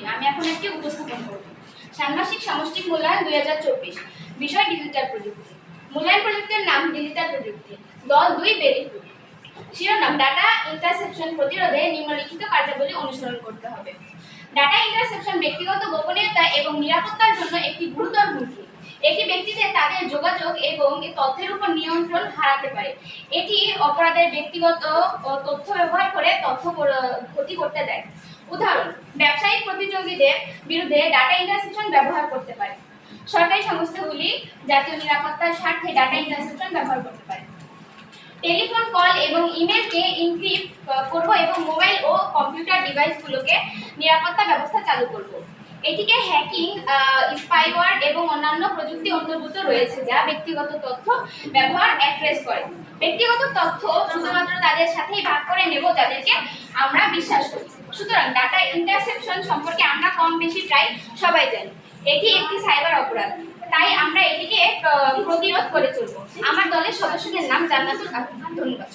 করি আমি এখন একটি উপস্থাপন করব। ষান্মাসিক সামষ্টিক মূল্যায়ন দুই হাজার চব্বিশ। বিষয় ডিজিটাল প্রযুক্তি। মূল্যায়ন প্রযুক্তির নাম ডিজিটাল প্রযুক্তি। দল দুই বেরিপুর শিরোনাম, ডাটা ইন্টারসেপশন প্রতিরোধে নিম্নলিখিত কার্যাবলী অনুসরণ করতে হবে। ডাটা ইন্টারসেপশন ব্যক্তিগত গোপনীয়তা এবং নিরাপত্তার জন্য একটি গুরুতর হুমকি। এটি ব্যক্তিদের তাদের যোগাযোগ এবং তথ্যের উপর নিয়ন্ত্রণ হারাতে পারে। এটি অপরাধের ব্যক্তিগত তথ্য ব্যবহার করে তথ্য ক্ষতি করতে দেয়। উদাহরণ ব্যবসায়িক প্রতিযোগীদের বিরুদ্ধে ডাটা ইন্টারসেপশন ব্যবহার করতে পারে। সরকারি সংস্থাগুলি জাতীয় নিরাপত্তার স্বার্থে ডাটা ইন্টারসেপশন ব্যবহার করতে পারে। টেলিফোন কল এবং ইমেলকে ইনক্রিপ্ট করব এবং মোবাইল ও কম্পিউটার ডিভাইসগুলোকে নিরাপত্তা ব্যবস্থা চালু করব। এটিকে হ্যাকিং স্পাইওয়ার এবং অন্যান্য প্রযুক্তি অন্তর্ভুক্ত রয়েছে যা ব্যক্তিগত তথ্য ব্যবহার অ্যাড্রেস করে। ব্যক্তিগত তথ্য শুধুমাত্র তাদের সাথেই ভাগ করে নেব, যাদেরকে আমরা বিশ্বাস ইন্টারসেপশন সম্পর্কে আমরা কম বেশি প্রায় সবাই জানি। এটি একটি সাইবার অপরাধ। তাই আমরা এটিকে প্রতিরোধ করে চলব। আমার দলের সদস্যদের নাম জান্নাতুল ধন্যবাদ